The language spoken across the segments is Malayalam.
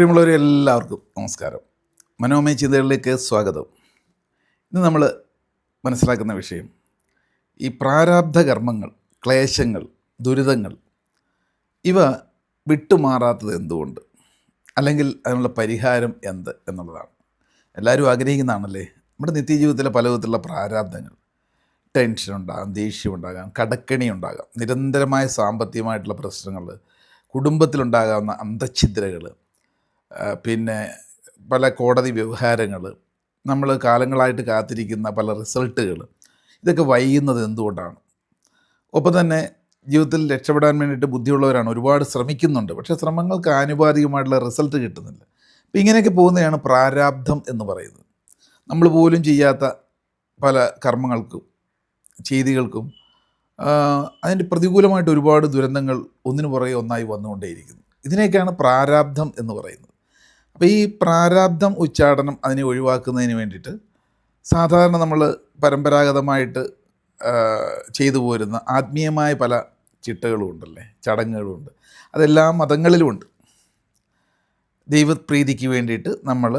പ്രിയമുള്ളവരെ എല്ലാവർക്കും നമസ്കാരം. മനോമയ ചിന്തകളിലേക്ക് സ്വാഗതം. ഇന്ന് നമ്മൾ മനസ്സിലാക്കുന്ന വിഷയം ഈ പ്രാരാബ്ധ കർമ്മങ്ങൾ ക്ലേശങ്ങൾ ദുരിതങ്ങൾ ഇവ വിട്ടുമാറാത്തത് എന്തുകൊണ്ട്? അല്ലെങ്കിൽ അതിനുള്ള പരിഹാരം എന്ത് എന്നുള്ളതാണ്. എല്ലാവരും ആഗ്രഹിക്കുന്നതാണല്ലേ? നമ്മുടെ നിത്യജീവിതത്തിലെ പല വിധത്തിലുള്ള പ്രാരാബ്ധങ്ങൾ. ടെൻഷൻ ഉണ്ടാകാം ദേഷ്യം ഉണ്ടാകാം കടക്കണി ഉണ്ടാകാം നിരന്തരമായ സാമ്പത്തികമായിട്ടുള്ള പ്രശ്നങ്ങൾ കുടുംബത്തിലുണ്ടാകാവുന്ന അന്തഛിദ്രകൾ പിന്നെ പല കോടതി വ്യവഹാരങ്ങൾ നമ്മൾ കാലങ്ങളായിട്ട് കാത്തിരിക്കുന്ന പല റിസൾട്ടുകൾ ഇതൊക്കെ വൈകുന്നത് എന്തുകൊണ്ടാണ്? ഒപ്പം തന്നെ ജീവിതത്തിൽ രക്ഷപ്പെടാൻ വേണ്ടിയിട്ട് ബുദ്ധിയുള്ളവരാണ് ഒരുപാട് ശ്രമിക്കുന്നുണ്ട്. പക്ഷേ ശ്രമങ്ങൾക്ക് ആനുപാതികമായിട്ടുള്ള റിസൾട്ട് കിട്ടുന്നില്ല. അപ്പം ഇങ്ങനെയൊക്കെ പോകുന്നതാണ് പ്രാരാബ്ധം എന്ന് പറയുന്നത്. നമ്മൾ പോലും ചെയ്യാത്ത പല കർമ്മങ്ങൾക്കും ചെയ്തികൾക്കും അതിന്റെ പ്രതികൂലമായിട്ട് ഒരുപാട് ദുരന്തങ്ങൾ ഒന്നിനു പുറകെ ഒന്നായി വന്നുകൊണ്ടേയിരിക്കുന്നു. ഇതിനെയൊക്കെയാണ് പ്രാരാബ്ധം എന്ന് പറയുന്നത്. അപ്പോൾ ഈ പ്രാരാബ്ധം ഉച്ചാടനം അതിനെ ഒഴിവാക്കുന്നതിന് വേണ്ടിയിട്ട് സാധാരണ നമ്മൾ പരമ്പരാഗതമായിട്ട് ചെയ്തു പോരുന്ന ആത്മീയമായ പല ചിട്ടകളും ഉണ്ടല്ലേ ചടങ്ങുകളും ഉണ്ട്. അതെല്ലാ മതങ്ങളിലുമുണ്ട് ദൈവപ്രീതിക്ക് വേണ്ടിയിട്ട് നമ്മൾ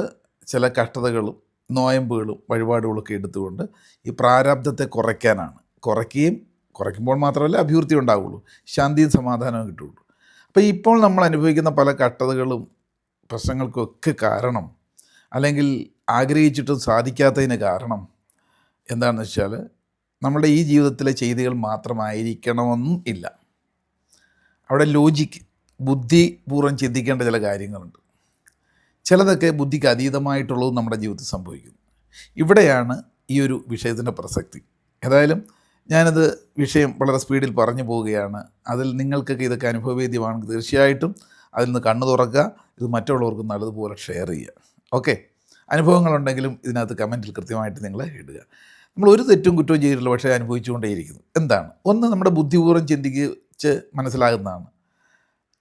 ചില കഷ്ടതകളും നോയമ്പുകളും വഴിപാടുകളൊക്കെ എടുത്തുകൊണ്ട് ഈ പ്രാരാബ്ധത്തെ കുറയ്ക്കാനാണ്. കുറയ്ക്കുകയും കുറയ്ക്കുമ്പോൾ മാത്രമല്ല അഭിവൃദ്ധി ഉണ്ടാവുള്ളൂ. ശാന്തിയും സമാധാനവും കിട്ടുള്ളൂ. അപ്പോൾ ഇപ്പോൾ നമ്മൾ അനുഭവിക്കുന്ന പല കഷ്ടതകളും പ്രശ്നങ്ങൾക്കൊക്കെ കാരണം അല്ലെങ്കിൽ ആഗ്രഹിച്ചിട്ടും സാധിക്കാത്തതിന് കാരണം എന്താണെന്ന് വെച്ചാൽ നമ്മുടെ ഈ ജീവിതത്തിലെ ചെയ്തികൾ മാത്രമായിരിക്കണമെന്നും ഇല്ല. അവിടെ ലോജിക്ക് ബുദ്ധിപൂർവം ചിന്തിക്കേണ്ട ചില കാര്യങ്ങളുണ്ട്. ചിലതൊക്കെ ബുദ്ധിക്ക് അതീതമായിട്ടുള്ളതും നമ്മുടെ ജീവിതത്തിൽ സംഭവിക്കുന്നു. ഇവിടെയാണ് ഈ ഒരു വിഷയത്തിന്റെ പ്രസക്തി. ഏതായാലും ഞാനത് വിഷയം വളരെ സ്പീഡിൽ പറഞ്ഞു പോവുകയാണ്. അതിൽ നിങ്ങൾക്കൊക്കെ ഇതൊക്കെ അനുഭവവേദ്യമാണെങ്കിൽ തീർച്ചയായിട്ടും അതിൽ നിന്ന് കണ്ണു തുറക്കുക ഇത് മറ്റുള്ളവർക്ക് നല്ലതുപോലെ ഷെയർ ചെയ്യുക. ഓക്കെ അനുഭവങ്ങളുണ്ടെങ്കിലും ഇതിനകത്ത് കമന്റിൽ കൃത്യമായിട്ട് നിങ്ങൾ ഇടുക. നമ്മൾ ഒരു തെറ്റും കുറ്റവും ചെയ്തിട്ടില്ല പക്ഷേ അനുഭവിച്ചുകൊണ്ടേയിരിക്കുന്നു. എന്താണ്? ഒന്ന് നമ്മുടെ ബുദ്ധിപൂർവം ചിന്തിച്ച് മനസ്സിലാകുന്നതാണ്.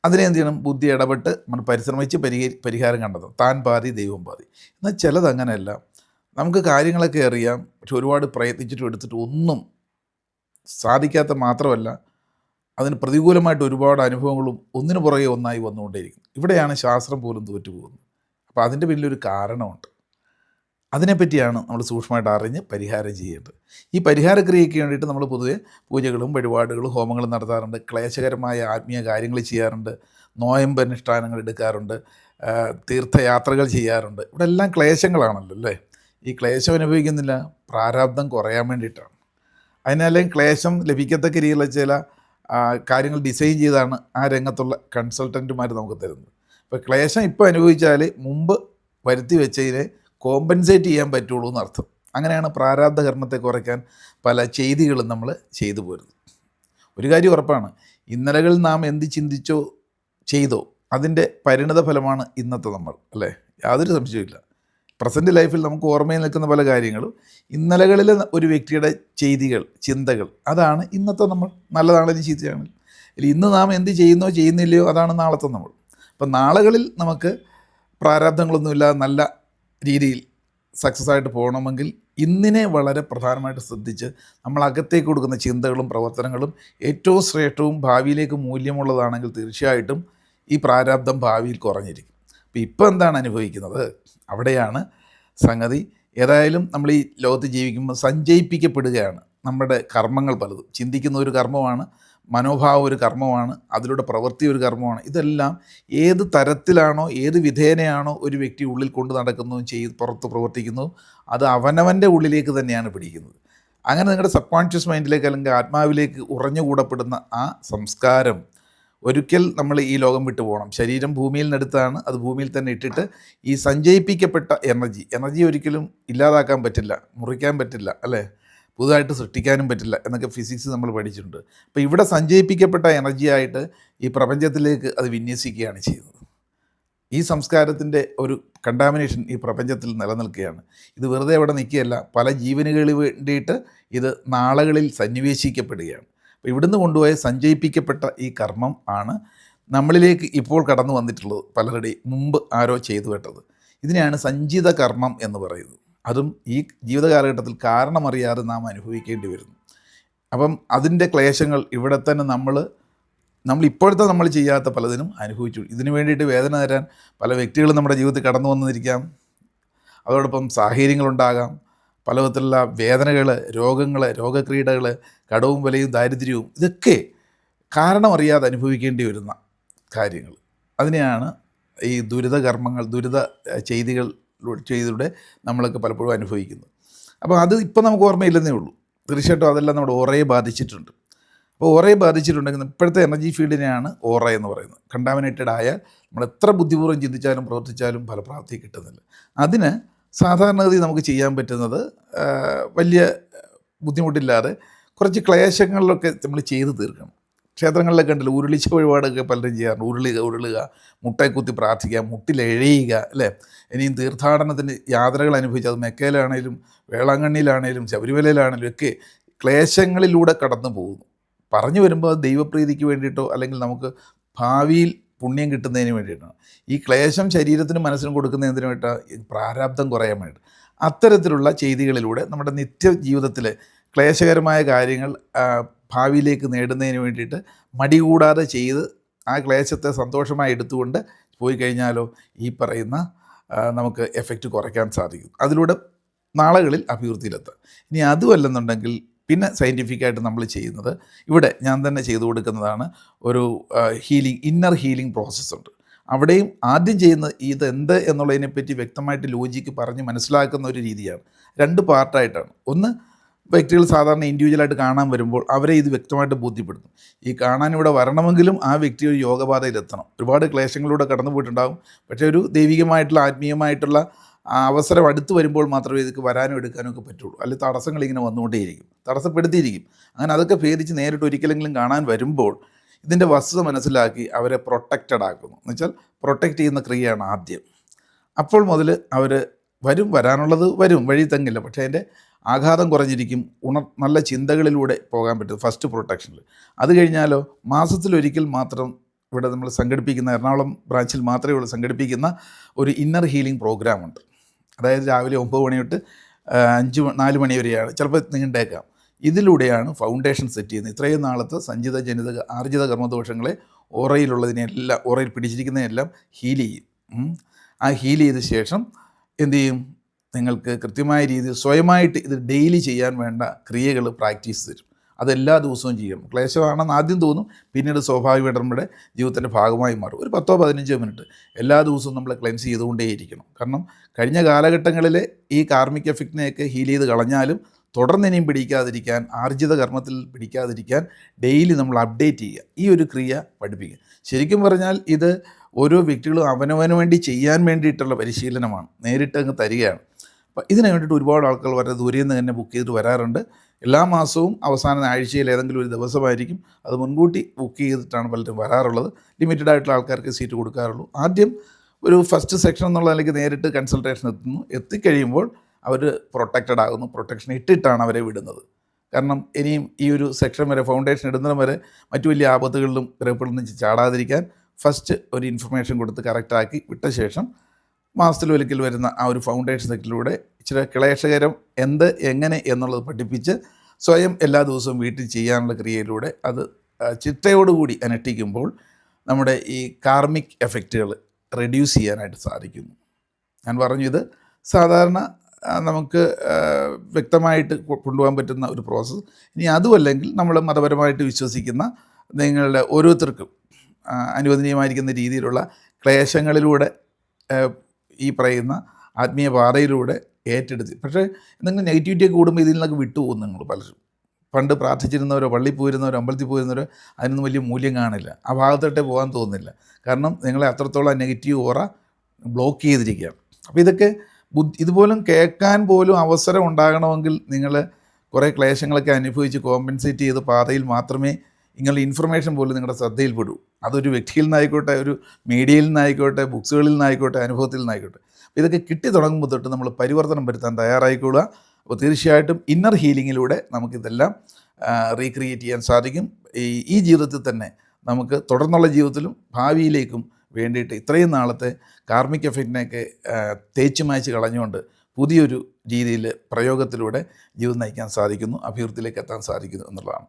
അതിനെ എന്ത് ചെയ്യണം? ബുദ്ധി ഇടപെട്ട് നമ്മൾ പരിശ്രമിച്ച് പരിഹരി പരിഹാരം കണ്ടെത്തും താൻ പാതി ദൈവം പാതി. എന്നാൽ ചിലത് അങ്ങനെയല്ല. നമുക്ക് കാര്യങ്ങളൊക്കെ അറിയാം പക്ഷെ ഒരുപാട് പ്രയത്നിച്ചിട്ടും എടുത്തിട്ടും ഒന്നും സാധിക്കാത്ത മാത്രമല്ല അതിന് പ്രതികൂലമായിട്ട് ഒരുപാട് അനുഭവങ്ങളും ഒന്നിനു പുറകെ ഒന്നായി വന്നുകൊണ്ടേയിരിക്കും ഇവിടെയാണ് ശാസ്ത്രം പോലും തോറ്റുപോകുന്നത്. അപ്പോൾ അതിന്റെ പിന്നിലൊരു കാരണമുണ്ട്. അതിനെപ്പറ്റിയാണ് നമ്മൾ സൂക്ഷ്മമായിട്ട് അറിഞ്ഞ് പരിഹാരം ചെയ്യേണ്ടത്. ഈ പരിഹാരക്രിയയ്ക്ക് വേണ്ടിയിട്ട് നമ്മൾ പൊതുവെ പൂജകളും വഴിപാടുകളും ഹോമങ്ങളും നടത്താറുണ്ട്. ക്ലേശകരമായ ആത്മീയ കാര്യങ്ങൾ ചെയ്യാറുണ്ട്. നോയമ്പ് അനുഷ്ഠാനങ്ങൾ എടുക്കാറുണ്ട്. തീർത്ഥയാത്രകൾ ചെയ്യാറുണ്ട്. ഇവിടെ എല്ലാം ക്ലേശങ്ങളാണല്ലോ അല്ലേ? ഈ ക്ലേശം അനുഭവിക്കുന്നില്ല. പ്രാരാബ്ദം കുറയാൻ വേണ്ടിയിട്ടാണ്. അതിനാലും ക്ലേശം ലഭിക്കത്തക്ക രീതിയിലുള്ള ചില കാര്യങ്ങൾ ഡിസൈൻ ചെയ്താണ് ആ രംഗത്തുള്ള കൺസൾട്ടന്റുമാർ നമുക്ക് തരുന്നത്. അപ്പോൾ ക്ലേശം ഇപ്പോൾ അനുഭവിച്ചാൽ മുമ്പ് വരുത്തി വെച്ചതിനെ കോമ്പൻസേറ്റ് ചെയ്യാൻ പറ്റുള്ളൂ എന്നർത്ഥം. അങ്ങനെയാണ് പ്രാരാബ്ധകർമ്മത്തെ കുറയ്ക്കാൻ പല ചെയ്തികളും നമ്മൾ ചെയ്തു പോരുന്നത്. ഒരു കാര്യം ഉറപ്പാണ് ഇന്നലകൾ നാം എന്ത് ചിന്തിച്ചോ ചെയ്തോ അതിന്റെ പരിണിത ഫലമാണ് ഇന്നത്തെ നമ്മൾ അല്ലേ? യാതൊരു സംശയമില്ല പ്രസന്റ് ലൈഫിൽ നമുക്ക് ഓർമ്മയിൽ നിൽക്കുന്ന പല കാര്യങ്ങളും ഇന്നലകളിലെ ഒരു വ്യക്തിയുടെ ചെയ്തികൾ ചിന്തകൾ അതാണ് ഇന്നത്തെ നമ്മൾ നല്ലതാണെങ്കിലും ചീത്തയാണെങ്കിലും ഇന്ന് നാം എന്ത് ചെയ്യുന്നോ ചെയ്യുന്നില്ലയോ അതാണ് നാളത്തെ നമ്മൾ. അപ്പം നാളുകളിൽ നമുക്ക് പ്രാരാബ്ധങ്ങളൊന്നുമില്ലാതെ നല്ല രീതിയിൽ സക്സസ് ആയിട്ട് പോകണമെങ്കിൽ ഇന്നിനെ വളരെ പ്രധാനമായിട്ട് ശ്രദ്ധിച്ച് നമ്മൾ അകത്തേക്ക് കൊടുക്കുന്ന ചിന്തകളും പ്രവർത്തനങ്ങളും ഏറ്റവും ശ്രേഷ്ഠവും ഭാവിയിലേക്ക് മൂല്യമുള്ളതാണെങ്കിൽ തീർച്ചയായിട്ടും ഈ പ്രാരാബ്ധം ഭാവിയിൽ കുറഞ്ഞിരിക്കും. അപ്പോൾ ഇപ്പോൾ എന്താണ് അനുഭവിക്കുന്നത്? അവിടെയാണ് സംഗതി. ഏതായാലും നമ്മൾ ഈ ലോകത്ത് ജീവിക്കുമ്പോൾ സഞ്ചയിപ്പിക്കപ്പെടുകയാണ് നമ്മുടെ കർമ്മങ്ങൾ പലതും. ചിന്തിക്കുന്ന ഒരു കർമ്മമാണ് മനോഭാവം ഒരു കർമ്മമാണ് അതിലൂടെ പ്രവൃത്തി ഒരു കർമ്മമാണ്. ഇതെല്ലാം ഏത് തരത്തിലാണോ ഏത് വിധേനയാണോ ഒരു വ്യക്തി ഉള്ളിൽ കൊണ്ട് നടക്കുന്നതും ചെയ്ത് പുറത്ത് പ്രവർത്തിക്കുന്നതും അത് അവനവന്റെ ഉള്ളിലേക്ക് തന്നെയാണ് പിടിക്കുന്നത്. അങ്ങനെ നിങ്ങളുടെ സബ് കോൺഷ്യസ് മൈൻഡിലേക്ക് അല്ലെങ്കിൽ ആത്മാവിലേക്ക് ഉറഞ്ഞുകൂടപ്പെടുന്ന ആ സംസ്കാരം ഒരിക്കൽ നമ്മൾ ഈ ലോകം വിട്ടു പോകണം. ശരീരം ഭൂമിയിൽ നിന്നെടുത്താണ് അത് ഭൂമിയിൽ തന്നെ ഇട്ടിട്ട് ഈ സഞ്ചയിപ്പിക്കപ്പെട്ട എനർജി. എനർജി ഒരിക്കലും ഇല്ലാതാക്കാൻ പറ്റില്ല. മുറിക്കാൻ പറ്റില്ല അല്ലേ? പുതുതായിട്ട് സൃഷ്ടിക്കാനും പറ്റില്ല എന്നൊക്കെ ഫിസിക്സ് നമ്മൾ പഠിച്ചിട്ടുണ്ട്. അപ്പോൾ ഇവിടെ സഞ്ചയിപ്പിക്കപ്പെട്ട എനർജിയായിട്ട് ഈ പ്രപഞ്ചത്തിലേക്ക് അത് വിന്യസിക്കുകയാണ് ചെയ്യുന്നത്. ഈ സംസ്കാരത്തിന്റെ ഒരു കണ്ടാമിനേഷൻ ഈ പ്രപഞ്ചത്തിൽ നിലനിൽക്കുകയാണ്. ഇത് വെറുതെ അവിടെ നിൽക്കുകയല്ല. പല ജീവനുകളിൽ വേണ്ടിയിട്ട് ഇത് നാളുകളിൽ സന്നിവേശിക്കപ്പെടുകയാണ്. അപ്പോൾ ഇവിടുന്ന് കൊണ്ടുപോയ സഞ്ചയിപ്പിക്കപ്പെട്ട ഈ കർമ്മം ആണ് നമ്മളിലേക്ക് ഇപ്പോൾ കടന്നു വന്നിട്ടുള്ളത് പലരുടെയും മുമ്പ് ആരോ ചെയ്തു വിട്ടത് ഇതിനെയാണ് സഞ്ചിത കർമ്മം എന്ന് പറയുന്നത്. അതും ഈ ജീവിതകാലഘട്ടത്തിൽ കാരണമറിയാതെ നാം അനുഭവിക്കേണ്ടി വരുന്നു. അപ്പം അതിന്റെ ക്ലേശങ്ങൾ ഇവിടെ തന്നെ നമ്മൾ നമ്മൾ ഇപ്പോഴത്തെ നമ്മൾ ചെയ്യാത്ത പലതിനും അനുഭവിച്ചു. ഇതിനു വേണ്ടിയിട്ട് വേദന തരാൻ പല വ്യക്തികളും നമ്മുടെ ജീവിതത്തിൽ കടന്നു വന്നിരിക്കാം. അതോടൊപ്പം സാഹചര്യങ്ങളുണ്ടാകാം പല വിധത്തിലുള്ള വേദനകൾ രോഗങ്ങൾ രോഗക്രീഡകൾ കടവും വിലയും ദാരിദ്ര്യവും ഇതൊക്കെ കാരണമറിയാതെ അനുഭവിക്കേണ്ടി വരുന്ന കാര്യങ്ങൾ. അതിനെയാണ് ഈ ദുരിത കർമ്മങ്ങൾ ദുരിത ചെയ്തികൾ ചെയ്തിലൂടെ നമ്മളൊക്കെ പലപ്പോഴും അനുഭവിക്കുന്നത്. അപ്പോൾ അത് ഇപ്പോൾ നമുക്ക് ഓർമ്മയില്ലെന്നേ ഉള്ളൂ. തീർച്ചയായിട്ടും അതെല്ലാം നമ്മുടെ ഓറയെ ബാധിച്ചിട്ടുണ്ട്. അപ്പോൾ ഓറയെ ബാധിച്ചിട്ടുണ്ടെങ്കിൽ ഇപ്പോഴത്തെ എനർജി ഫീൽഡിനെയാണ് ഓറ എന്ന് പറയുന്നത്. കണ്ടാമിനേറ്റഡ് ആയാൽ നമ്മൾ എത്ര ബുദ്ധിപൂർവം ചിന്തിച്ചാലും പ്രവർത്തിച്ചാലും ഫലപ്രാപ്തി കിട്ടുന്നില്ല. അതിന് സാധാരണഗതി നമുക്ക് ചെയ്യാൻ പറ്റുന്നത് വലിയ ബുദ്ധിമുട്ടില്ലാതെ കുറച്ച് ക്ലേശങ്ങളിലൊക്കെ നമ്മൾ ചെയ്ത് തീർക്കണം. ക്ഷേത്രങ്ങളിലൊക്കെ ഉണ്ടല്ലോ ഉരുളിച്ച വഴിപാടൊക്കെ പലരും ചെയ്യാറുണ്ട്. ഉരുളുക ഉരുളുക മുട്ടയെക്കുത്തി പ്രാർത്ഥിക്കുക മുട്ടിലെഴയുക അല്ലേ? ഇനിയും തീർത്ഥാടനത്തിന് യാത്രകൾ അനുഭവിച്ച് അത് മെക്കയിലാണേലും വേളാങ്കണ്ണിയിലാണേലും ശബരിമലയിലാണേലും ഒക്കെ ക്ലേശങ്ങളിലൂടെ കടന്നു പോകുന്നു പറഞ്ഞു വരുമ്പോൾ ദൈവപ്രീതിക്ക് വേണ്ടിയിട്ടോ അല്ലെങ്കിൽ നമുക്ക് ഭാവിയിൽ പുണ്യം കിട്ടുന്നതിന് വേണ്ടിയിട്ടാണ് ഈ ക്ലേശം ശരീരത്തിനും മനസ്സിനും കൊടുക്കുന്നതിന് വേണ്ടിയിട്ടാണ് പ്രാരാബ്ദം കുറയാൻ വേണ്ടി അത്തരത്തിലുള്ള ചെയ്തികളിലൂടെ നമ്മുടെ നിത്യ ജീവിതത്തിൽ ക്ലേശകരമായ കാര്യങ്ങൾ ഭാവിയിലേക്ക് നേടുന്നതിന് വേണ്ടിയിട്ട് മടി കൂടാതെ ചെയ്ത് ആ ക്ലേശത്തെ സന്തോഷമായി എടുത്തുകൊണ്ട് പോയി കഴിഞ്ഞാലോ ഈ പറയുന്ന നമുക്ക് എഫക്റ്റ് കുറയ്ക്കാൻ സാധിക്കും. അതിലൂടെ നാളുകളിൽ അഭിവൃദ്ധിയിലെത്താം. ഇനി അതുമല്ലെന്നുണ്ടെങ്കിൽ പിന്നെ സയന്റിഫിക്കായിട്ട് നമ്മൾ ചെയ്യുന്നത്. ഇവിടെ ഞാൻ തന്നെ ചെയ്തു കൊടുക്കുന്നതാണ് ഒരു ഹീലിംഗ് ഇന്നർ ഹീലിംഗ് പ്രോസസ്സ് ഉണ്ട്. അവിടെയും ആദ്യം ചെയ്യുന്ന ഇത് എന്ത് എന്നുള്ളതിനെപ്പറ്റി വ്യക്തമായിട്ട് ലോജിക്ക് പറഞ്ഞ് മനസ്സിലാക്കുന്ന ഒരു രീതിയാണ്. രണ്ട് പാർട്ടായിട്ടാണ് ഒന്ന് വ്യക്തികൾ സാധാരണ ഇൻഡിവിജ്വലായിട്ട് കാണാൻ വരുമ്പോൾ അവരെ ഇത് വ്യക്തമായിട്ട് ബോധ്യപ്പെടുത്തും. ഈ കാണാൻ ഇവിടെ വരണമെങ്കിലും ആ വ്യക്തി ഒരു യോഗപാതയിലെത്തണം ഒരുപാട് ക്ലേശങ്ങളിലൂടെ കടന്നു പോയിട്ടുണ്ടാകും പക്ഷേ ഒരു ദൈവികമായിട്ടുള്ള ആത്മീയമായിട്ടുള്ള അവസരം അടുത്ത് വരുമ്പോൾ മാത്രമേ ഇതൊക്കെ വരാനും എടുക്കാനും ഒക്കെ പറ്റുള്ളൂ. അല്ലെങ്കിൽ തടസ്സങ്ങൾ ഇങ്ങനെ വന്നുകൊണ്ടേയിരിക്കും. തടസ്സപ്പെടുത്തിയിരിക്കും. അങ്ങനെ അതൊക്കെ ഭേദിച്ച് നേരിട്ട് ഒരിക്കലെങ്കിലും കാണാൻ വരുമ്പോൾ ഇതിന്റെ വസ്തുത മനസ്സിലാക്കി അവരെ പ്രൊട്ടക്റ്റഡ് ആക്കുന്നു. എന്ന് വെച്ചാൽ പ്രൊട്ടക്റ്റ് ചെയ്യുന്ന ക്രിയയാണ് ആദ്യം. അപ്പോൾ മുതൽ അവർ വരും വരാനുള്ളത് വരും വഴി തങ്ങില്ല. പക്ഷേ അതിന്റെ ആഘാതം കുറഞ്ഞിരിക്കും ഉണർ നല്ല ചിന്തകളിലൂടെ പോകാൻ പറ്റും ഫസ്റ്റ് പ്രൊട്ടക്ഷനിൽ അത് കഴിഞ്ഞാലോ മാസത്തിലൊരിക്കൽ മാത്രം ഇവിടെ നമ്മൾ സംഘടിപ്പിക്കുന്ന എറണാകുളം ബ്രാഞ്ചിൽ മാത്രമേ ഉള്ളൂ സംഘടിപ്പിക്കുന്ന ഒരു ഇന്നർ ഹീലിംഗ് പ്രോഗ്രാമുണ്ട് അതായത് രാവിലെ ഒമ്പത് മണി തൊട്ട് അഞ്ച് നാല് മണി വരെയാണ്. ചിലപ്പോൾ നീണ്ടേക്കാം ഇതിലൂടെയാണ് ഫൗണ്ടേഷൻ സെറ്റ് ചെയ്യുന്നത്. ഇത്രയും നാളത്തെ സഞ്ചിത ജനിത ആർജിത കർമ്മദോഷങ്ങളെ ഓറയിലുള്ളതിനെല്ലാം ഓറയിൽ പിടിച്ചിരിക്കുന്നതിനെല്ലാം ഹീൽ ചെയ്യും. ആ ഹീൽ ചെയ്ത ശേഷം എന്തു ചെയ്യും? നിങ്ങൾക്ക് കൃത്യമായ രീതിയിൽ സ്വയമായിട്ട് ഇത് ഡെയിലി ചെയ്യാൻ വേണ്ട ക്രിയകൾ പ്രാക്ടീസ് തരും. അതെല്ലാ ദിവസവും ചെയ്യണം ക്ലേശമാണെന്ന് ആദ്യം തോന്നും പിന്നീട് സ്വാഭാവികമായിട്ട് നമ്മുടെ ജീവിതത്തിന്റെ ഭാഗമായി മാറും. ഒരു പത്തോ പതിനഞ്ചോ മിനിറ്റ് എല്ലാ ദിവസവും നമ്മൾ ക്ലെൻസ് ചെയ്തുകൊണ്ടേയിരിക്കണം. കാരണം കഴിഞ്ഞ കാലഘട്ടങ്ങളിൽ ഈ കാർമിക് എഫക്റ്റിനെയൊക്കെ ഹീൽ ചെയ്ത് കളഞ്ഞാലും തുടർന്ന് ഇനിയും പിടിക്കാതിരിക്കാൻ ആർജിത കർമ്മത്തിൽ പിടിക്കാതിരിക്കാൻ ഡെയിലി നമ്മൾ അപ്ഡേറ്റ് ചെയ്യുക. ഈ ഒരു ക്രിയ പഠിപ്പിക്കുക. ശരിക്കും പറഞ്ഞാൽ ഇത് ഓരോ വ്യക്തികളും അവനവന് വേണ്ടി ചെയ്യാൻ വേണ്ടിയിട്ടുള്ള പരിശീലനമാണ്. നേരിട്ട് അങ്ങ് തരികയാണ്. അപ്പോൾ ഇതിനു വേണ്ടിയിട്ട് ഒരുപാട് ആൾക്കാർ വരെ ദൂരെ നിന്ന് തന്നെ ബുക്ക് ചെയ്തിട്ട് വരാറുണ്ട്. എല്ലാ മാസവും അവസാന ആഴ്ചയിൽ ഏതെങ്കിലും ഒരു ദിവസമായിരിക്കും അത് മുൻകൂട്ടി ബുക്ക് ചെയ്തിട്ടാണ് പലരും വരാറുള്ളത്. ലിമിറ്റഡ് ആയിട്ടുള്ള ആൾക്കാർക്ക് സീറ്റ് കൊടുക്കാറുള്ളൂ. ആദ്യം ഒരു ഫസ്റ്റ് സെക്ഷൻ എന്നുള്ള നിലയ്ക്ക് നേരിട്ട് കൺസൾട്ടേഷൻ എത്തുന്നു. എത്തിക്കഴിയുമ്പോൾ അവർ പ്രൊട്ടക്റ്റഡ് ആകുന്നു. പ്രൊട്ടക്ഷൻ ഇട്ടിട്ടാണ് അവരെ വിടുന്നത്. കാരണം ഇനിയും ഈ ഒരു സെക്ഷൻ വരെ ഫൗണ്ടേഷൻ ഇടുന്നിടം വരെ മറ്റു വലിയ ആപത്തുകളിലും ഗ്രഹപ്പെടുന്ന ചാടാതിരിക്കാൻ ഫസ്റ്റ് ഒരു ഇൻഫർമേഷൻ കൊടുത്ത് കറക്റ്റാക്കി വിട്ട ശേഷം മാസത്തിലൊരിക്കൽ വരുന്ന ആ ഒരു ഫൗണ്ടേഷൻ സെറ്റിലൂടെ ഇച്ചിരി ക്ലേശകരം എന്ത് എങ്ങനെ എന്നുള്ളത് പഠിപ്പിച്ച് സ്വയം എല്ലാ ദിവസവും വീട്ടിൽ ചെയ്യാനുള്ള ക്രിയയിലൂടെ അത് ചിട്ടയോടുകൂടി അനുഷ്ഠിക്കുമ്പോൾ നമ്മുടെ ഈ കാർമിക് എഫക്റ്റുകൾ റെഡ്യൂസ് ചെയ്യാനായിട്ട് സാധിക്കുന്നു. ഞാൻ പറഞ്ഞു ഇത് സാധാരണ നമുക്ക് വ്യക്തമായിട്ട് കൊണ്ടുപോകാൻ പറ്റുന്ന ഒരു പ്രോസസ്സ് ഇനി അതുമല്ലെങ്കിൽ നമ്മൾ മതപരമായിട്ട് വിശ്വസിക്കുന്ന നിങ്ങളുടെ ഓരോരുത്തർക്കും അനുവദനീയമായിരിക്കുന്ന രീതിയിലുള്ള ക്ലേശങ്ങളിലൂടെ ഈ പറയുന്ന ആത്മീയ പാതയിലൂടെ ഏറ്റെടുത്ത്. പക്ഷേ എന്തെങ്കിലും നെഗറ്റിവിറ്റിയൊക്കെ കൂടുമ്പോൾ ഇതിൽ നിന്നൊക്കെ വിട്ടുപോകും നിങ്ങൾ പലരും. പണ്ട് പ്രാർത്ഥിച്ചിരുന്നവരോ പള്ളി പോയിരുന്നവരോ അമ്പലത്തിൽ പോയിരുന്നവരോ അതിനൊന്നും വലിയ മൂല്യം കാണില്ല. ആ ഭാഗത്തോട്ടേ പോകാൻ തോന്നുന്നില്ല. കാരണം നിങ്ങളെ അത്രത്തോളം നെഗറ്റീവ് ഓറ ബ്ലോക്ക് ചെയ്തിരിക്കുകയാണ്. അപ്പോൾ ഇതൊക്കെ ബുദ്ധി ഇതുപോലും കേൾക്കാൻ പോലും അവസരം ഉണ്ടാകണമെങ്കിൽ നിങ്ങൾ കുറേ ക്ലേശങ്ങളൊക്കെ അനുഭവിച്ച് കോമ്പൻസേറ്റ് ചെയ്ത് പാതയിൽ മാത്രമേ ഇങ്ങനെ ഇൻഫർമേഷൻ പോലും നിങ്ങളുടെ ശ്രദ്ധയിൽപ്പെടൂ. അതൊരു വ്യക്തിയിൽ നിന്നായിക്കോട്ടെ ഒരു മീഡിയയിൽ നിന്നായിക്കോട്ടെ ബുക്സുകളിൽ നിന്നായിക്കോട്ടെ അനുഭവത്തിൽ നിന്നായിക്കോട്ടെ. ഇതൊക്കെ കിട്ടി തുടങ്ങുമ്പോൾ തൊട്ട് നമ്മൾ പരിവർത്തനം വരുത്താൻ തയ്യാറായിക്കൊള്ളുക. അപ്പോൾ തീർച്ചയായിട്ടും ഇന്നർ ഹീലിങ്ങിലൂടെ നമുക്കിതെല്ലാം റീക്രിയേറ്റ് ചെയ്യാൻ സാധിക്കും. ഈ ഈ ജീവിതത്തിൽ തന്നെ നമുക്ക് തുടർന്നുള്ള ജീവിതത്തിലും ഭാവിയിലേക്കും വേണ്ടിയിട്ട് ഇത്രയും നാളത്തെ കാർമിക് എഫക്റ്റിനെയൊക്കെ തേച്ചു മായ്ച്ച് കളഞ്ഞുകൊണ്ട് പുതിയൊരു രീതിയിൽ പ്രയോഗത്തിലൂടെ ജീവിതം നയിക്കാൻ സാധിക്കുന്നു അഭിവൃദ്ധിയിലേക്ക് എത്താൻ സാധിക്കുന്നു എന്നുള്ളതാണ്.